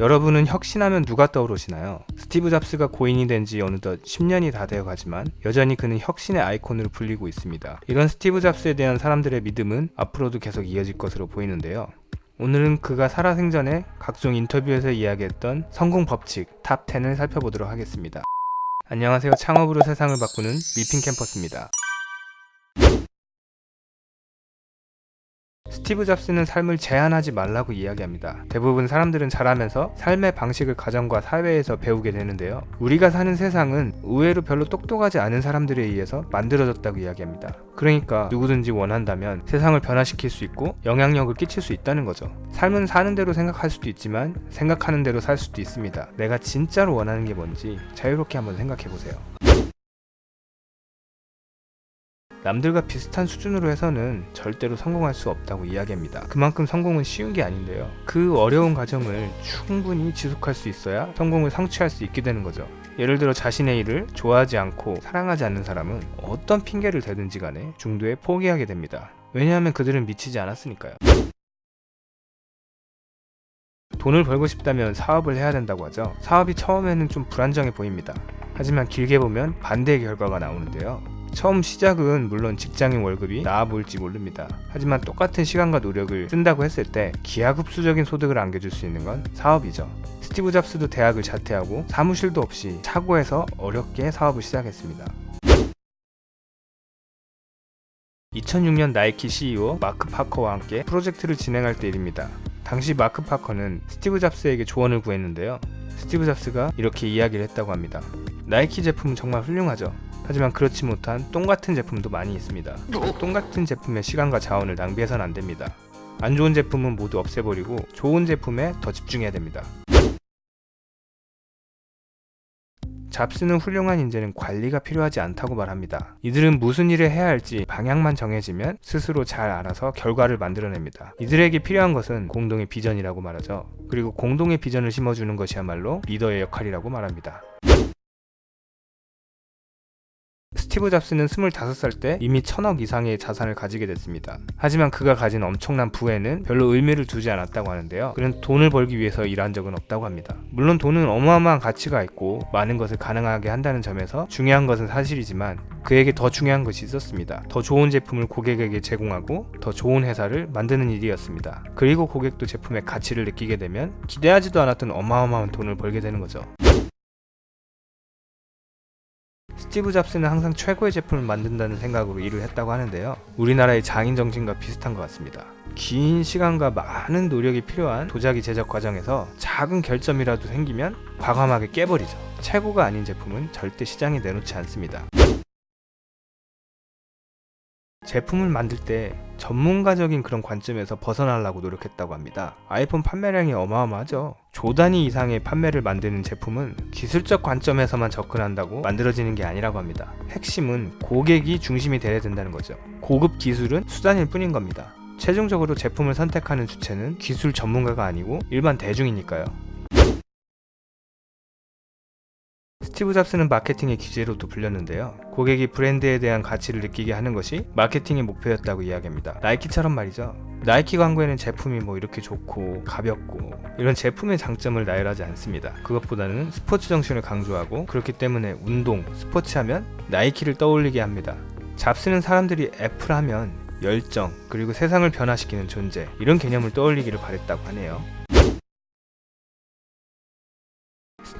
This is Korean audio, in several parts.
여러분은 혁신하면 누가 떠오르시나요? 스티브 잡스가 고인이 된 지 어느덧 10년이 다 되어 가지만 여전히 그는 혁신의 아이콘으로 불리고 있습니다. 이런 스티브 잡스에 대한 사람들의 믿음은 앞으로도 계속 이어질 것으로 보이는데요. 오늘은 그가 살아생전에 각종 인터뷰에서 이야기했던 성공 법칙 탑 10을 살펴보도록 하겠습니다. 안녕하세요. 창업으로 세상을 바꾸는 리핀 캠퍼스입니다. 스티브 잡스는 삶을 제한하지 말라고 이야기합니다. 대부분 사람들은 자라면서 삶의 방식을 가정과 사회에서 배우게 되는데요. 우리가 사는 세상은 의외로 별로 똑똑하지 않은 사람들에 의해서 만들어졌다고 이야기합니다. 그러니까 누구든지 원한다면 세상을 변화시킬 수 있고 영향력을 끼칠 수 있다는 거죠. 삶은 사는 대로 생각할 수도 있지만 생각하는 대로 살 수도 있습니다. 내가 진짜로 원하는 게 뭔지 자유롭게 한번 생각해 보세요. 남들과 비슷한 수준으로 해서는 절대로 성공할 수 없다고 이야기합니다. 그만큼 성공은 쉬운 게 아닌데요. 그 어려운 과정을 충분히 지속할 수 있어야 성공을 성취할 수 있게 되는 거죠. 예를 들어 자신의 일을 좋아하지 않고 사랑하지 않는 사람은 어떤 핑계를 대든지 간에 중도에 포기하게 됩니다. 왜냐하면 그들은 미치지 않았으니까요. 돈을 벌고 싶다면 사업을 해야 된다고 하죠. 사업이 처음에는 좀 불안정해 보입니다. 하지만 길게 보면 반대의 결과가 나오는데요. 처음 시작은 물론 직장인 월급이 나아 보일지 모릅니다. 하지만 똑같은 시간과 노력을 쓴다고 했을 때 기하급수적인 소득을 안겨줄 수 있는 건 사업이죠. 스티브 잡스도 대학을 자퇴하고 사무실도 없이 차고에서 어렵게 사업을 시작했습니다. 2006년 나이키 CEO 마크 파커와 함께 프로젝트를 진행할 때 일입니다. 당시 마크 파커는 스티브 잡스에게 조언을 구했는데요. 스티브 잡스가 이렇게 이야기를 했다고 합니다. 나이키 제품은 정말 훌륭하죠. 하지만 그렇지 못한 똥 같은 제품도 많이 있습니다. 똥 같은 제품의 시간과 자원을 낭비해서는 안 됩니다. 안 좋은 제품은 모두 없애버리고 좋은 제품에 더 집중해야 됩니다. 잡스는 훌륭한 인재는 관리가 필요하지 않다고 말합니다. 이들은 무슨 일을 해야 할지 방향만 정해지면 스스로 잘 알아서 결과를 만들어냅니다. 이들에게 필요한 것은 공동의 비전이라고 말하죠. 그리고 공동의 비전을 심어주는 것이야말로 리더의 역할이라고 말합니다. 스티브 잡스는 25살 때 이미 천억 이상의 자산을 가지게 됐습니다. 하지만 그가 가진 엄청난 부에는 별로 의미를 두지 않았다고 하는데요. 그는 돈을 벌기 위해서 일한 적은 없다고 합니다. 물론 돈은 어마어마한 가치가 있고 많은 것을 가능하게 한다는 점에서 중요한 것은 사실이지만 그에게 더 중요한 것이 있었습니다. 더 좋은 제품을 고객에게 제공하고 더 좋은 회사를 만드는 일이었습니다. 그리고 고객도 제품의 가치를 느끼게 되면 기대하지도 않았던 어마어마한 돈을 벌게 되는 거죠. 스티브 잡스는 항상 최고의 제품을 만든다는 생각으로 일을 했다고 하는데요. 우리나라의 장인 정신과 비슷한 것 같습니다. 긴 시간과 많은 노력이 필요한 도자기 제작 과정에서 작은 결점이라도 생기면 과감하게 깨버리죠. 최고가 아닌 제품은 절대 시장에 내놓지 않습니다. 제품을 만들 때 전문가적인 그런 관점에서 벗어나려고 노력했다고 합니다. 아이폰 판매량이 어마어마하죠. 조 단위 이상의 판매를 만드는 제품은 기술적 관점에서만 접근한다고 만들어지는 게 아니라고 합니다. 핵심은 고객이 중심이 돼야 된다는 거죠. 고급 기술은 수단일 뿐인 겁니다. 최종적으로 제품을 선택하는 주체는 기술 전문가가 아니고 일반 대중이니까요. 스티브 잡스는 마케팅의 기재로도 불렸는데요. 고객이 브랜드에 대한 가치를 느끼게 하는 것이 마케팅의 목표였다고 이야기합니다. 나이키처럼 말이죠. 나이키 광고에는 제품이 뭐 이렇게 좋고 가볍고 이런 제품의 장점을 나열하지 않습니다. 그것보다는 스포츠 정신을 강조하고 그렇기 때문에 운동, 스포츠 하면 나이키를 떠올리게 합니다. 잡스는 사람들이 애플 하면 열정, 그리고 세상을 변화시키는 존재 이런 개념을 떠올리기를 바랬다고 하네요.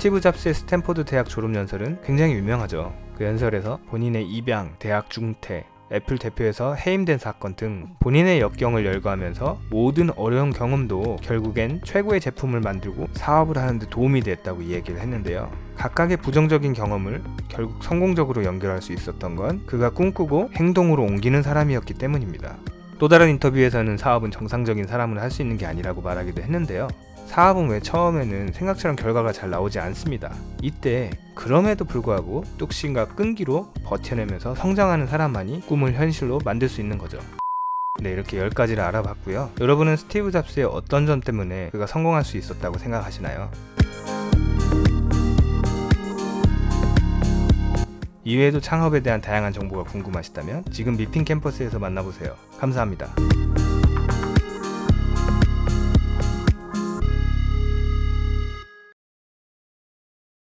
스티브 잡스의 스탠포드 대학 졸업 연설은 굉장히 유명하죠. 그 연설에서 본인의 입양, 대학 중퇴, 애플 대표에서 해임된 사건 등 본인의 역경을 열거하면서 모든 어려운 경험도 결국엔 최고의 제품을 만들고 사업을 하는데 도움이 됐다고 이 얘기를 했는데요. 각각의 부정적인 경험을 결국 성공적으로 연결할 수 있었던 건 그가 꿈꾸고 행동으로 옮기는 사람이었기 때문입니다. 또 다른 인터뷰에서는 사업은 정상적인 사람은 할 수 있는 게 아니라고 말하기도 했는데요. 사업은 왜 처음에는 생각처럼 결과가 잘 나오지 않습니다. 이때 그럼에도 불구하고 뚝심과 끈기로 버텨내면서 성장하는 사람만이 꿈을 현실로 만들 수 있는 거죠. 네, 이렇게 10가지를 알아봤고요. 여러분은 스티브 잡스의 어떤 점 때문에 그가 성공할 수 있었다고 생각하시나요? 이외에도 창업에 대한 다양한 정보가 궁금하시다면 지금 미핑 캠퍼스에서 만나보세요. 감사합니다.